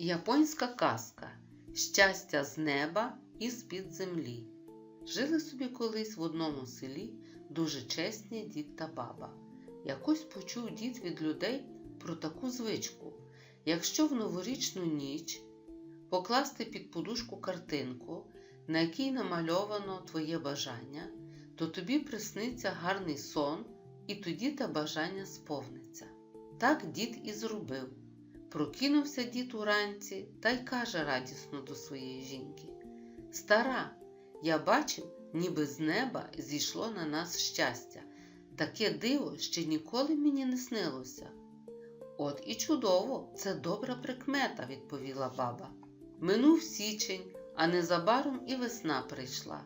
Японська казка Щастя з неба і з-під землі. Жили собі колись в одному селі дуже чесні дід та баба. Якось почув дід від людей про таку звичку. Якщо в новорічну ніч покласти під подушку картинку, на якій намальовано твоє бажання, то тобі присниться гарний сон, і тоді те бажання сповниться. Так дід і зробив. Прокинувся дід уранці та й каже радісно до своєї жінки: Стара, я бачив, ніби з неба зійшло на нас щастя. Таке диво ще ніколи мені не снилося. От і чудово, це добра прикмета, відповіла баба. Минув січень, а незабаром і весна прийшла.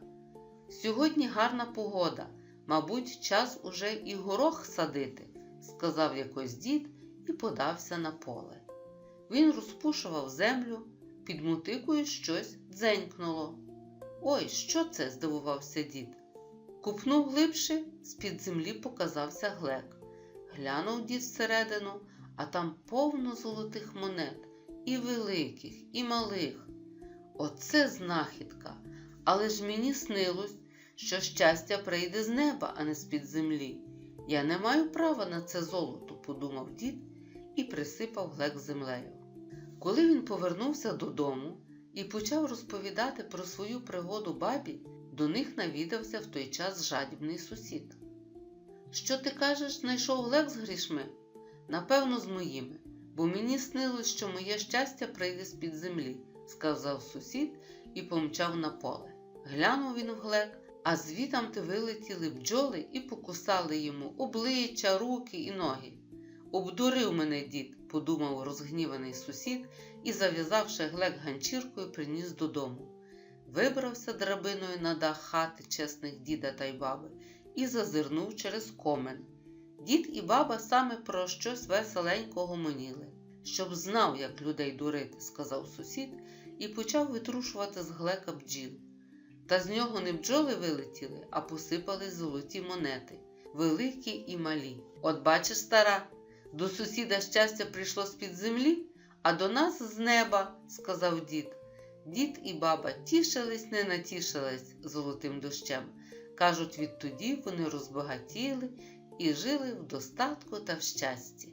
Сьогодні гарна погода, мабуть, час уже і горох садити, сказав якось дід і подався на поле. Він розпушував землю, під мотикою щось дзенькнуло. Ой, що це? здивувався дід. Купнув глибше, з-під землі показався глек. Глянув дід всередину, а там повно золотих монет, і великих, і малих. Оце знахідка. Але ж мені снилось, що щастя прийде з неба, а не з-під землі. Я не маю права на це золото, подумав дід і присипав глек землею. Коли він повернувся додому і почав розповідати про свою пригоду бабі, до них навідався в той час жадібний сусід. Що ти кажеш, знайшов глек з грішми? Напевно, з моїми, бо мені снилось, що моє щастя прийде з-під землі, сказав сусід і помчав на поле. Глянув він в глек, а звітам ти вилетіли бджоли і покусали йому обличчя, руки і ноги. Обдурив мене дід, подумав розгніваний сусід і, зав'язавши глек ганчіркою, приніс додому. Вибрався драбиною на дах хати чесних діда та й баби і зазирнув через комен. Дід і баба саме про щось веселенько гомоніли. Щоб знав, як людей дурити, сказав сусід і почав витрушувати з глека бджіл. Та з нього не бджоли вилетіли, а посипали золоті монети, великі і малі. От бачиш, стара, до сусіда щастя прийшло з-під землі, а до нас з неба, сказав дід. Дід і баба тішились, не натішились золотим дощем. Кажуть, відтоді вони розбагатіли і жили в достатку та в щасті.